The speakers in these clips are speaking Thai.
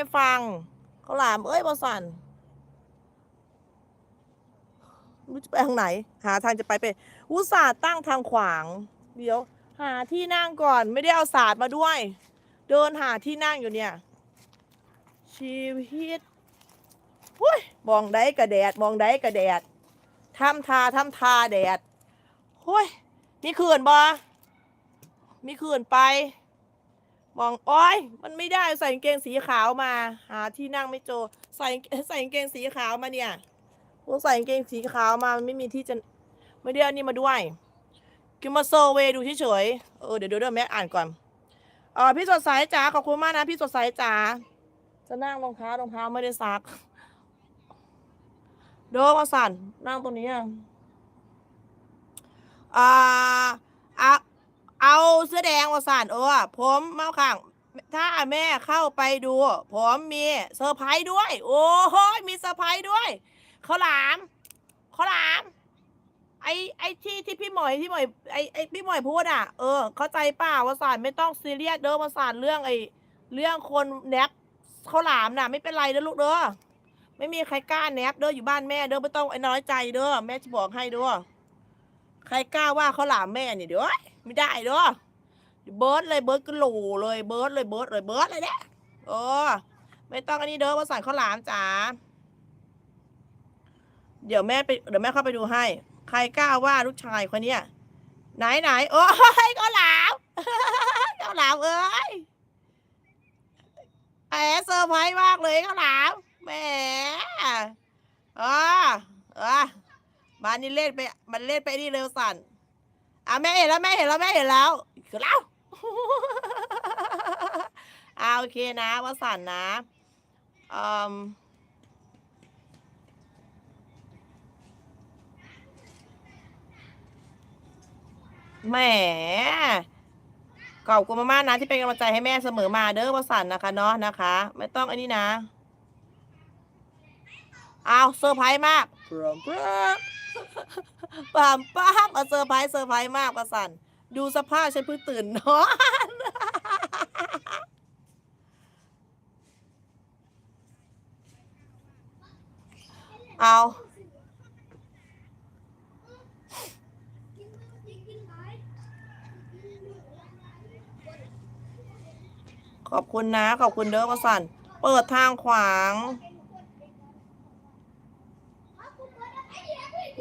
ให้ฟังเขาหลามเอ้ยบอสันรู้จะไปทางไหน หาทางจะไปไปอุตส่าห์ตั้งทางขวาง เดี๋ยว หาที่นั่งก่อนไม่ได้เอาศาสตร์มาด้วย เดินหาที่นั่งอยู่เนี่ย ชีวิตหุ้ยมองได้กระแดด มองได้กระแดดทำทาทำทาแดดหุ้ยมีเขื่อนบอมีเขื่อนไป มองอ้อยมันไม่ได้ใส่กางเกงสีขาวมา หาที่นั่งไม่เจอใส่ใส่กางเกงสีขาวมาเนี่ยพวกใส่กางเกงสีขาวมามันไม่มีที่จะไม่ได้อานี่มาด้วยกินมาโซเวดูเฉยๆเออเดี๋ยวเดี๋ยวแม่อ่านก่อนเออพี่สดใสจ๋าขอบคุณมากนะพี่สดใสจ๋าจะนั่งรองเท้ารองเท้าไม่ได้ซักเด้อมาสันนั่งตรงนี้อะอ่าอะ เอาเสื้อแดงมาสั่นเออผมเมาข้าง ถ้าแม่เข้าไปดู ผมมีเซอร์ไพรส์ด้วย โอ้โหมีเซอร์ไพรส์ด้วยเขาหลามเขาหลาม ไอไอที่ที่พี่หมอยพี่หมอยไอไอพี่หมอยพูดอะเออเข้าใจเปล่าวาสานไม่ต้องซีเรียสเด้อวาสานเรื่องไอเรื่องคนแนบข้าหลามน่ะ ไม่เป็นไรเด้อลูกเด้อไม่มีใครกล้าแนบเด้ออยู่บ้านแม่เด้อไม่ต้องไอ้น้อยใจเด้อแม่จะบอกให้เด้อ ใครกล้าว่าเขาหลามแม่เนี่ยเดี๋ยวไม่ได้เด้อเบิร์ดเลยเบิร์ดก็โหลเลยเบิร์ดเลยเบิร์ดเลยเบิร์ดเลยเนี่ยเออไม่ต้องอันนี้เด้อวาสานข้าวหลามจ๋าเดี๋ยวแม่ไปเดี๋ยวแม่เข้าไปดูให้ ใครกล้าว่าลูกชายคนเนี้ยไหนไหนโอ้ยข้าวหลามข้าวหลามเอ้ยแหมเซอร์ไพรส์มากเลยข้าวหลามแหมอ่าอ่า มานี่เล่นไป มันเล่นไปนี่เร็วสั่นอะแม่เห็นแล้วแม่เห็นแล้วแม่เห็นแล้วคือแล้วอ่าโอเคนะว่าสั่นนะอืมแหมขอบคุณมากๆนะที่เป็นกำลังใจให้แม่เสมอมาเด้อวสันนะคะเนาะนะคะ ไม่ต้องอันนี้นะ อาเซอร์ไพรส์มากปามปามปามเอาเซอร์ไพรส์เซอร์ไพรส์มากวสันต์ดูสภาพฉันเพิ่งตื่นนอนเอาขอบคุณนะ ขอบคุณเด้อวสันต์เปิดทางขวาง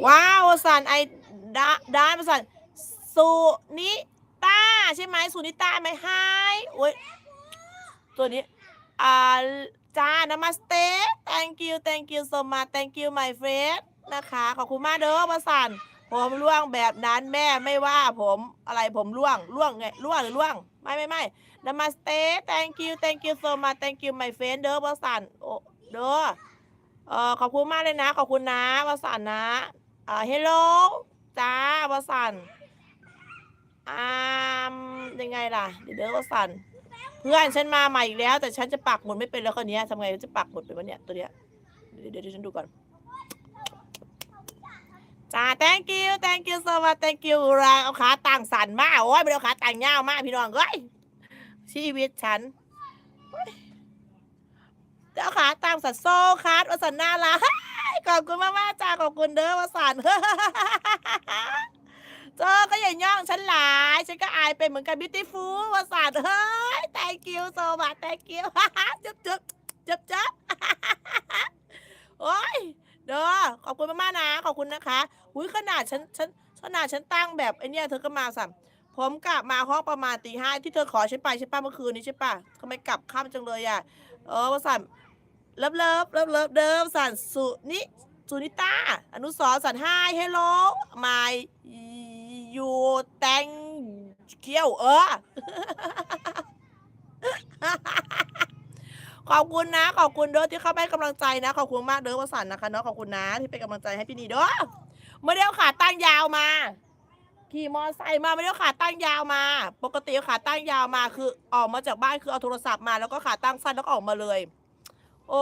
ว้าวสันไอดาดานสันสุนิต้าใช่ไหมสุนิต้าไหมไฮโอ้ยตัวนี้อ่าจ้านามาสเต thank you thank you so much thank you my friend นะคะ ขอบคุณมากเด้อวสันผมล่วงแบบนั้นแม่ไม่ว่าผมอะไรผมล่วงล่วงไงล่วงหรือล่วง ไม่ไม่ไม่นามาสเต thank you thank you so much thank you my friend เด้อวสันโอ้เด้อ เออขอบคุณมากเลยนะ ขอบคุณนะวสันนะเอ่า hello จ้าวสันอ่ามยังไงล่ะเดี๋ยวเด้อวสันเพื่อนฉันมาใหม่อีกแล้ว แต่ฉันจะปักหมุดไม่เป็นแล้วคนนี้ทำไงจะปักหมุดเป็นวะเนี่ยตัวเนี้ยเดี๋ยวเดี๋ยวฉันดูก่อนจ้า thank you thank you so much thank you ราเอาขาต่างสันมากโอ้ยไม่เอาขาต่างยาวมากพี่น้องเอ้ยชีวิตฉัน เจ้าตางสัตว์โซคัสวสันน่ารักขอบคุณมากมากจ้าขอบคุณเด้อวสันเจอก็อย่าย่องฉันหลาย ฉันก็อายเป็นเหมือนกัน beautiful วสันเฮ้ย thank you so much thank you จุ๊บจุ๊บจุ๊บจุ๊บโอ้ยเด้อขอบคุณมากๆนะ ขอบคุณนะคะอุ้ยขนาดฉันฉันขนาดฉันตั้งแบบไอเนี้ยเธอก็มาสั่ผมกลับมาห้องประมาณตีห้าที่เธอขอฉันไปใช่ป่ะเมื่อคืนนี้ใช่ป่ะทำไมกลับค่ำจังเลยอะ เออวสัน เลิฟเลิฟเลิฟเลิฟเดิมสันสุนิสุนิตาอนุสรสันไฮเฮลโลมายยูแตงเคียวเออ ขอบคุณนะ ขอบคุณเด้อที่เข้าไปให้กำลังใจนะ ขอบคุณมากเด้อวสันนะคะเนาะขอบคุณนะ ที่เป็นกำลังใจให้พี่นีเด้อไม่ได้เอาขาตั้งยาวมา ขี่มอไซค์มาไม่ได้เอาขาตั้งยาวมา ปกติเอาขาตั้งยาวมาคือออกมาจากบ้านคือเอาโทรศัพท์มาแล้วก็ขาตั้งสั้นแล้วก็ออกมาเลย โอ้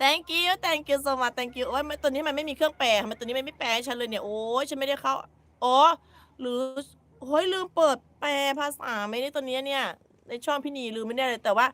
thank you thank you so much thank you โอ้ยมันตัวนี้มันไม่มีเครื่องแปลทำไมตัวนี้มันไม่แปลให้ฉันเลยเนี่ย โอ้ยฉันไม่ได้เข้าอ๋อหรือโอ้ยลืมเปิดแปลภาษาไม่ได้ตัวเนี้ยเนี่ย ในช่องพี่นีลืมไม่ได้เลยแต่ว่า